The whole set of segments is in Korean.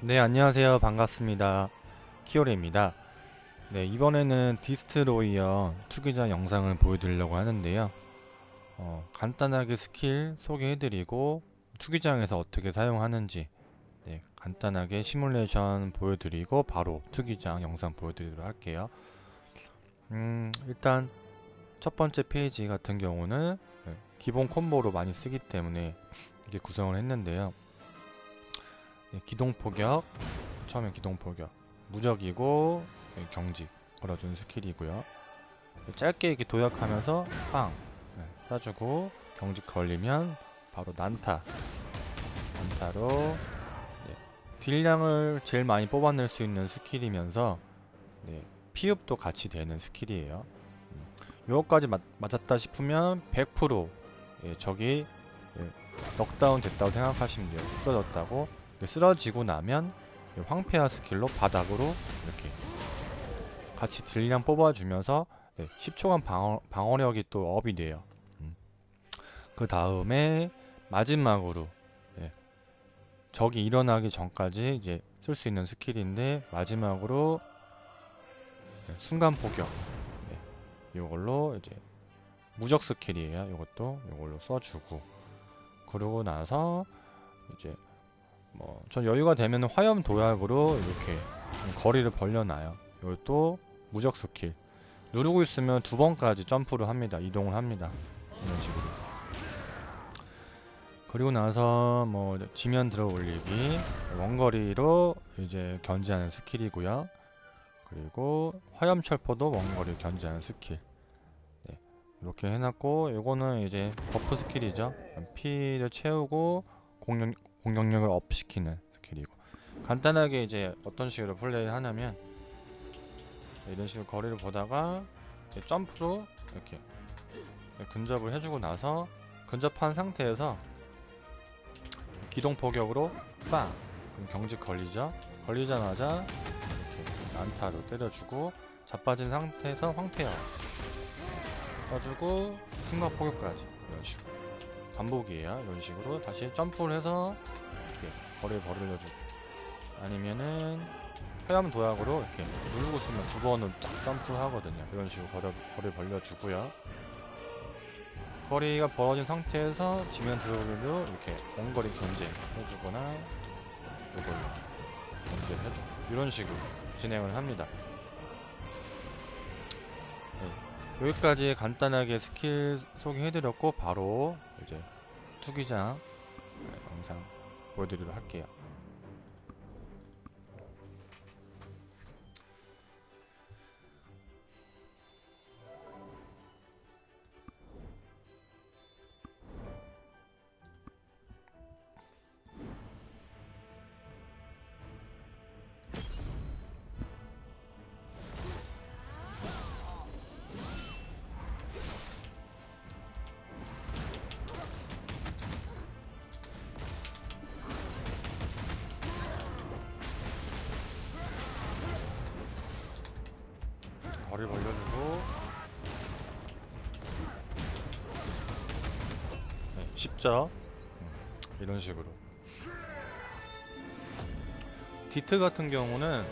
네, 안녕하세요. 반갑습니다. 키오레입니다. 네, 이번에는 디스트로이어 투기장 영상을 보여드리려고 하는데요. 어, 간단하게 스킬 소개해드리고 투기장에서 어떻게 사용하는지 네, 간단하게 시뮬레이션 보여드리고 바로 투기장 영상 보여드리도록 할게요. 음, 일단 첫 번째 페이지 같은 경우는 네, 기본 콤보로 많이 쓰기 때문에 이렇게 구성을 했는데요. 네, 기동 포격. 처음에 기동 포격. 무적이고 네, 경직. 걸어준 스킬이고요. 네, 짧게 이렇게 도약하면서 빵. 네, 쏴주고 경직 걸리면 바로 난타. 난타로 네, 딜량을 제일 많이 뽑아낼 수 있는 스킬이면서 네, 피흡도 같이 되는 스킬이에요. 음, 요거까지 맞, 맞았다 싶으면 100% 예, 적이 예, 넉다운 됐다고 생각하시면 돼요. 쓰러졌다고 쓰러지고 나면 이 황폐화 스킬로 바닥으로 이렇게 같이 딜량 뽑아주면서 네, 10초간 방어, 방어력이 또 업이 돼요. 음. 그 다음에 마지막으로 네, 적이 일어나기 전까지 이제 쓸 수 있는 스킬인데 마지막으로 네, 순간 포격 네, 이걸로 이제 무적 스킬이에요. 이것도 이걸로 써주고 그러고 나서 이제 뭐 전 여유가 되면 화염 도약으로 이렇게 좀 거리를 벌려놔요. 이것도 무적 스킬 누르고 있으면 두 번까지 점프를 합니다. 이동을 합니다. 이런 식으로. 그리고 나서 뭐 지면 들어 올리기 원거리로 이제 견제하는 스킬이고요. 그리고 화염 철포도 원거리 견제하는 스킬. 네, 이렇게 해놨고 이거는 이제 버프 스킬이죠. 피를 채우고 공격 공격력을 업시키는 스킬이고. 간단하게 이제 어떤 식으로 플레이를 하냐면 이런 식으로 거리를 보다가 점프로 이렇게 근접을 해주고 나서 근접한 상태에서 기동 포격으로 빵! 경직 걸리죠? 걸리자마자 이렇게 난타로 때려주고 자빠진 상태에서 황폐화 써주고 순간 포격까지. 이런 식으로 반복이에요. 이런 식으로 다시 점프를 해서 이렇게 거리를 벌려주고 아니면은 회암 도약으로 이렇게 누르고 있으면 두 번은 쫙 점프하거든요. 이런 식으로 거리, 거리를 벌려주고요. 거리가 벌어진 상태에서 지면 드로우로 이렇게 원거리 견제 해주거나 이걸로 견제를 해주고 이런 식으로 진행을 합니다. 네, 여기까지 간단하게 스킬 소개해드렸고 바로 이제 투기장 네, 영상 보여드리도록 할게요. 음, 이런 식으로 디트 같은 경우는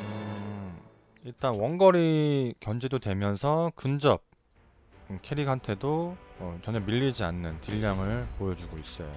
음, 일단 원거리 견제도 되면서 근접 음, 캐릭한테도 어, 전혀 밀리지 않는 딜량을 보여주고 있어요.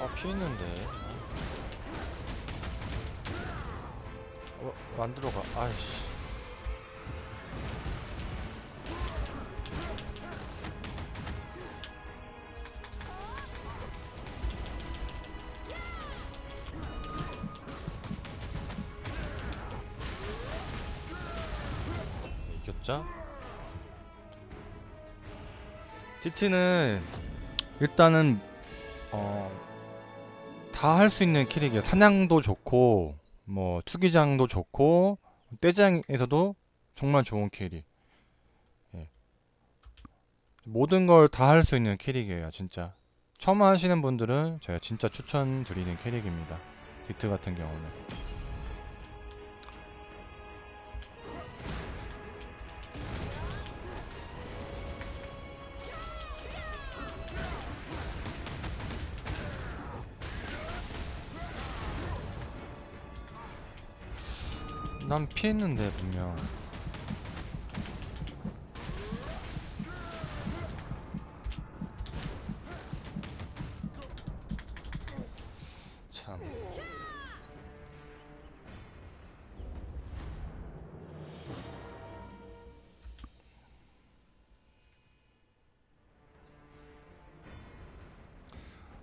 아 피했는데 어, 안 들어가. 아이씨. 진짜 디트는 일단은 어, 다 할 수 있는 캐릭이에요. 사냥도 좋고 뭐 투기장도 좋고 떼장에서도 정말 좋은 캐릭 예. 모든 걸 다 할 수 있는 캐릭이에요 진짜. 처음 하시는 분들은 제가 진짜 추천드리는 캐릭입니다. 디트 같은 경우는 난 피했는데 분명. 참.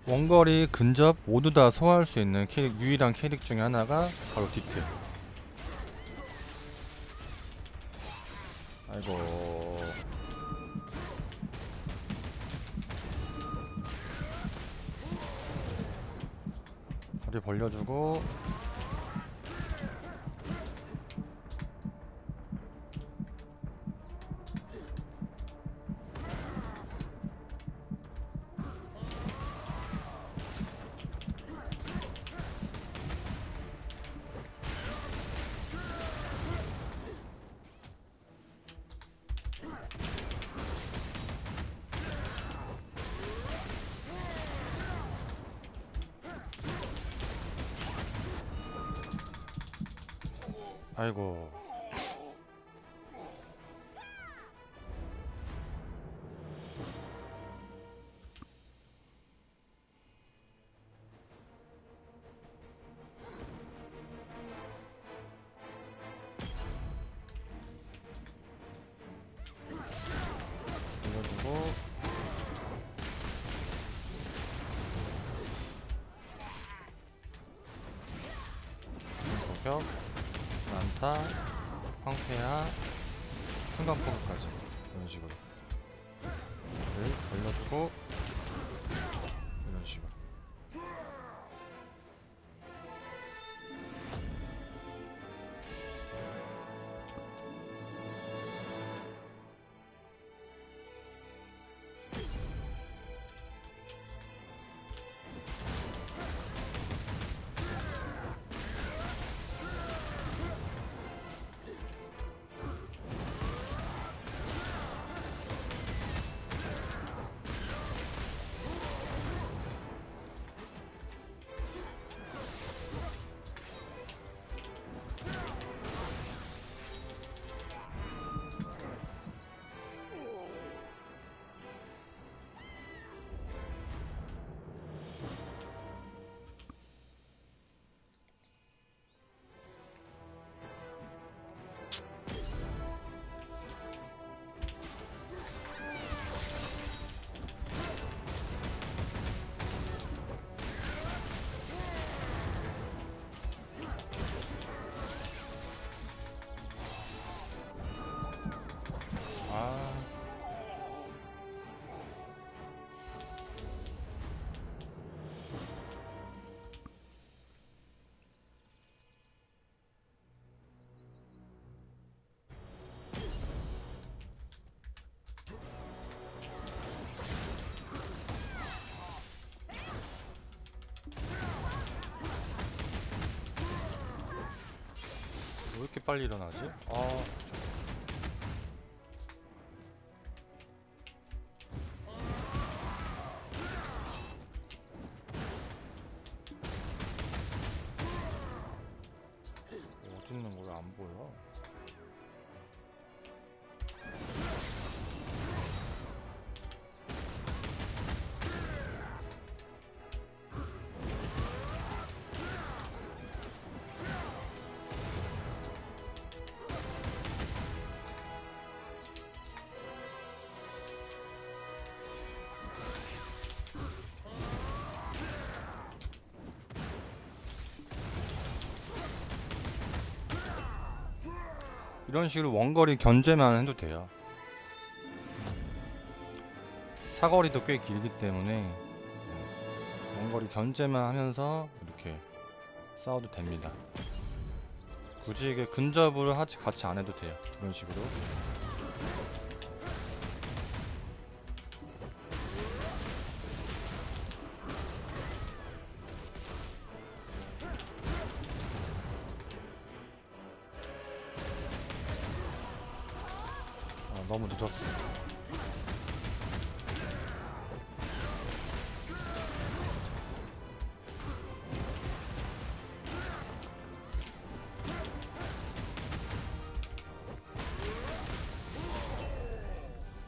원거리, 근접 모두 다 소화할 수 있는 캐릭, 유일한 캐릭 중에 하나가 바로 디트 벌려주고 아이고. 올려주고. 공격 난타, 황폐화, 순간포격까지. 이런 식으로. 를 벌려주고 빨리 일어나지? 아 이런 식으로 원거리 견제만 해도 돼요. 사거리도 꽤 길기 때문에 네, 원거리 견제만 하면서 이렇게 싸워도 됩니다. 굳이 이게 근접을 같이 안 해도 돼요. 이런 식으로. 너무 늦었어.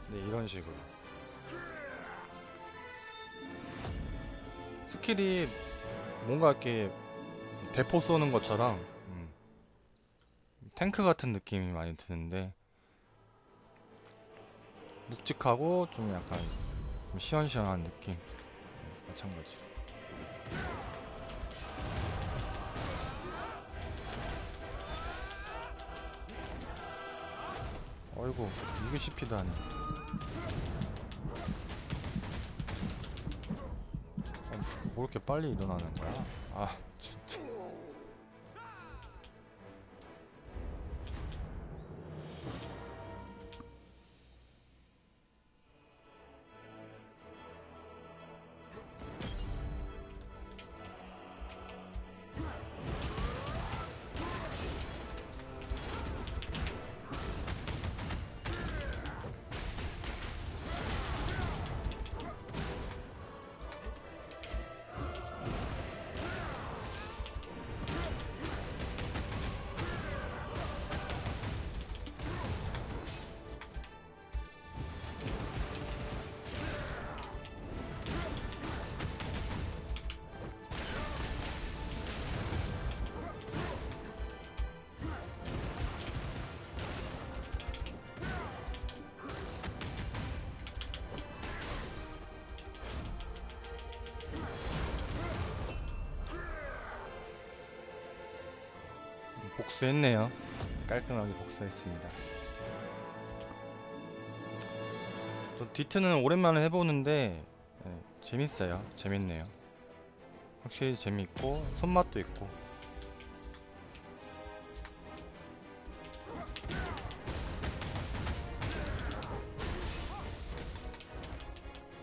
네, 이런 식으로. 스킬이 뭔가 이렇게 대포 쏘는 것처럼 음, 탱크 같은 느낌이 많이 드는데 묵직하고 좀 약간 좀 시원시원한 느낌. 네, 마찬가지로 어이구 이게 CP도 하네 아, 뭐 이렇게 빨리 일어나는 거야? 아 복수했네요. 깔끔하게 복수했습니다. 또 디트는 오랜만에 해보는데 예, 재밌어요. 재밌네요. 확실히 재밌고 손맛도 있고.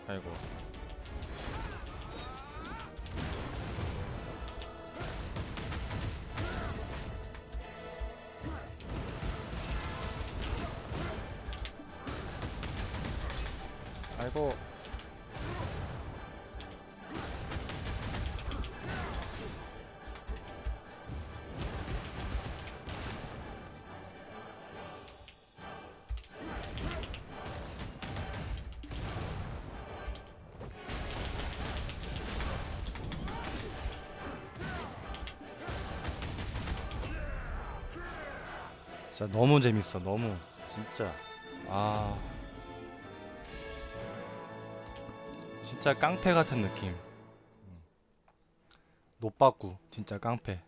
아이고 진짜 너무 재밌어 너무. 진짜. 아. 진짜 깡패 같은 느낌. 음. 노빠꾸 진짜 깡패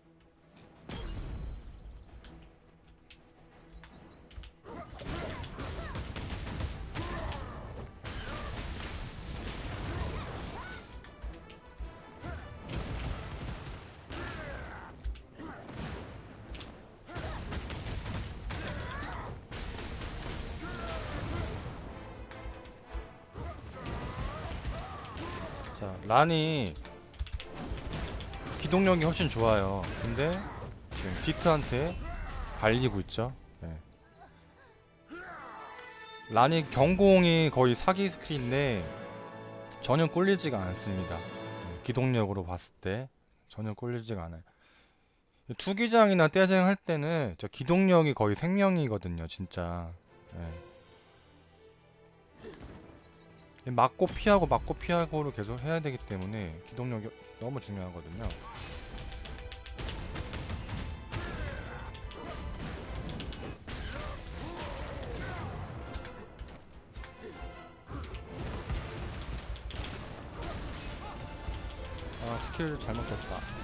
자, 란이 기동력이 훨씬 좋아요. 근데 지금 디트한테 발리고 있죠. 네. 란이 경공이 거의 사기 스킬인데 전혀 꿀리지가 않습니다. 네, 기동력으로 봤을 때 전혀 꿀리지가 않아요. 투기장이나 떼쟁 할 때는 저 기동력이 거의 생명이거든요, 진짜. 네. 맞고 피하고 맞고 피하고를 계속 해야 되기 때문에 기동력이 너무 중요하거든요. 아 스킬 잘못 썼다.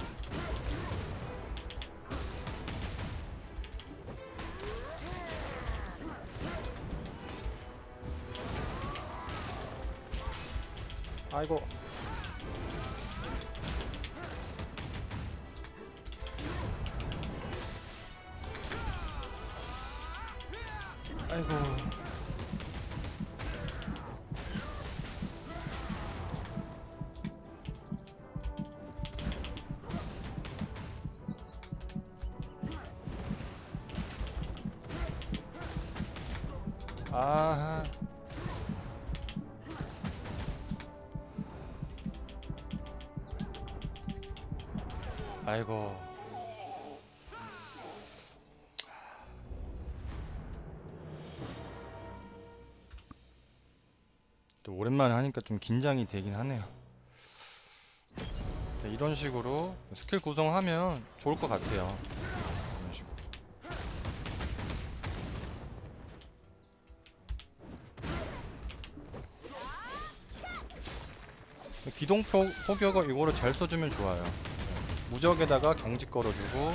아이고. 아이고. 또 오랜만에 하니까 좀 긴장이 되긴 하네요. 네, 이런 식으로 스킬 구성하면 좋을 것 같아요. 이런 식으로. 기동 포, 포격을 이거를 잘 써주면 좋아요. 네, 무적에다가 경직 걸어주고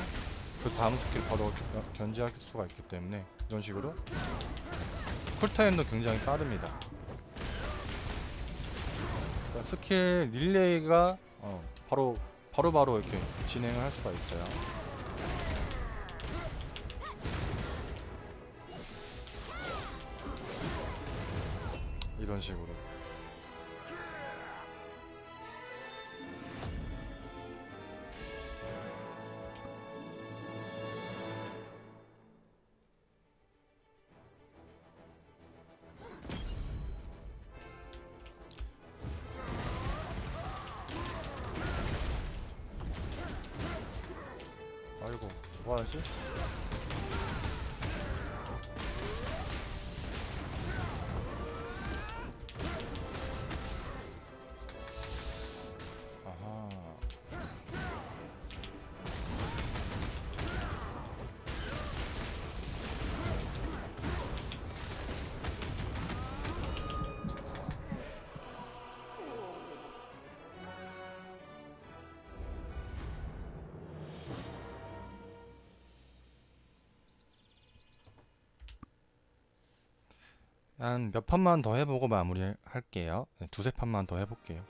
그 다음 스킬 바로 겨- 견제할 수가 있기 때문에 이런 식으로 쿨타임도 굉장히 빠릅니다. 그러니까 스킬 릴레이가 어, 바로 바로바로 이렇게 진행을 할 수가 있어요. 이런 식으로. 한 몇 판만 더 해보고 마무리할게요. 네, 두세 판만 더 해볼게요.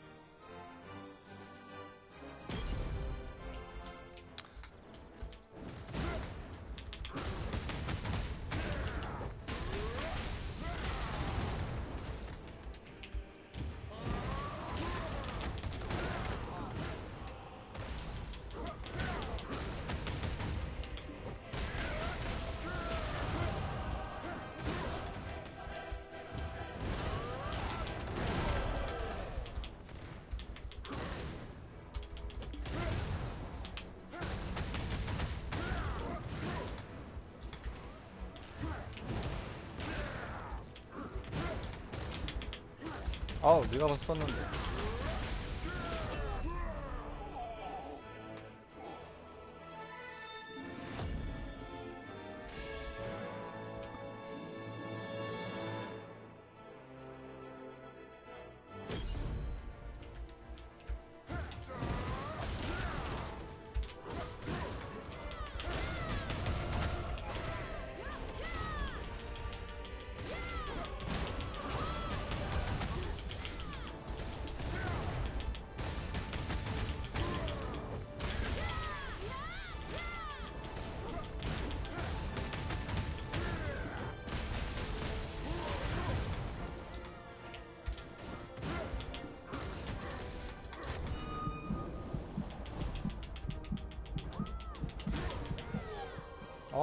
아우, 네가 썼는데.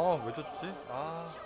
아, 왜 줬지? 아.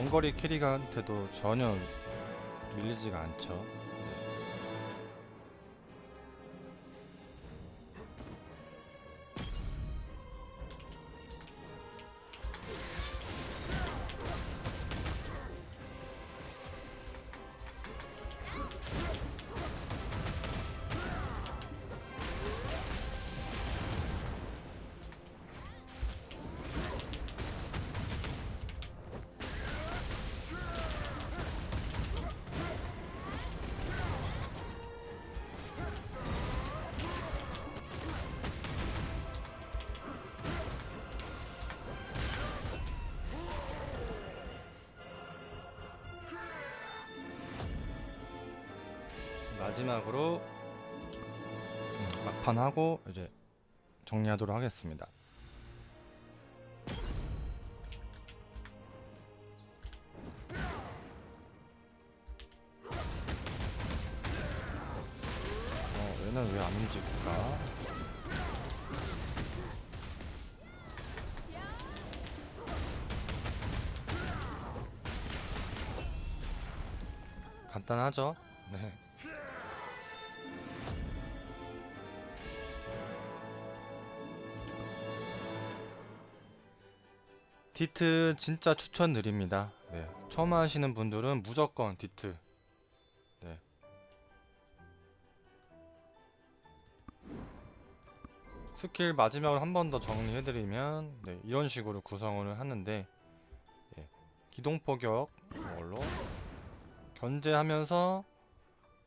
원거리 캐리한테도 전혀 밀리지가 않죠. 마지막으로 음, 막판하고 이제 정리하도록 하겠습니다. 어, 얘는 왜 안 움직일까? 간단하죠? 디트 진짜 추천드립니다. 네. 처음 하시는 분들은 무조건 디트. 네. 스킬 마지막으로 한 번 더 정리해드리면 네, 이런 식으로 구성을 하는데 예, 기동 포격 이걸로 견제하면서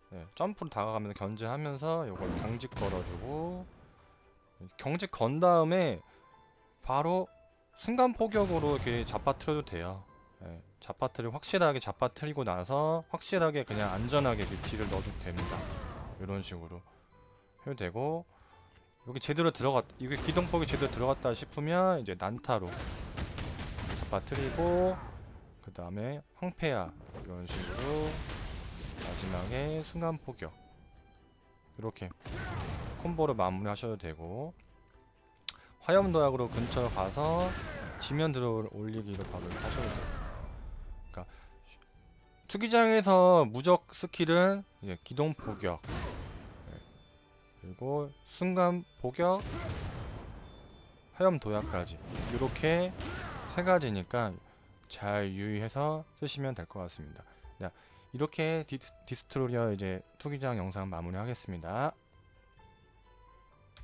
네, 점프로 다가가면서 견제하면서 이걸 경직 걸어주고 경직 건 다음에 바로 순간 포격으로 이렇게 잡아트려도 돼요. 예, 잡아트를 확실하게 잡아트리고 나서 확실하게 그냥 안전하게 그 딜을 넣어도 됩니다. 이런 식으로 해도 되고 여기 제대로 들어갔 이게 기동폭이 제대로 들어갔다 싶으면 이제 난타로 잡아트리고 그 다음에 황폐야 이런 식으로 마지막에 순간 포격 이렇게 콤보로 마무리하셔도 되고 화염도약으로 근처 가서 지면 들어 올리기로 바로 하셔도 돼요. 그러니까 투기장에서 무적 스킬은 이제 기동 포격 네. 그리고 순간 포격 화염 도약까지 이렇게 세 가지니까 잘 유의해서 쓰시면 될 것 같습니다. 네, 이렇게 디, 디스트로리어 이제 투기장 영상 마무리하겠습니다.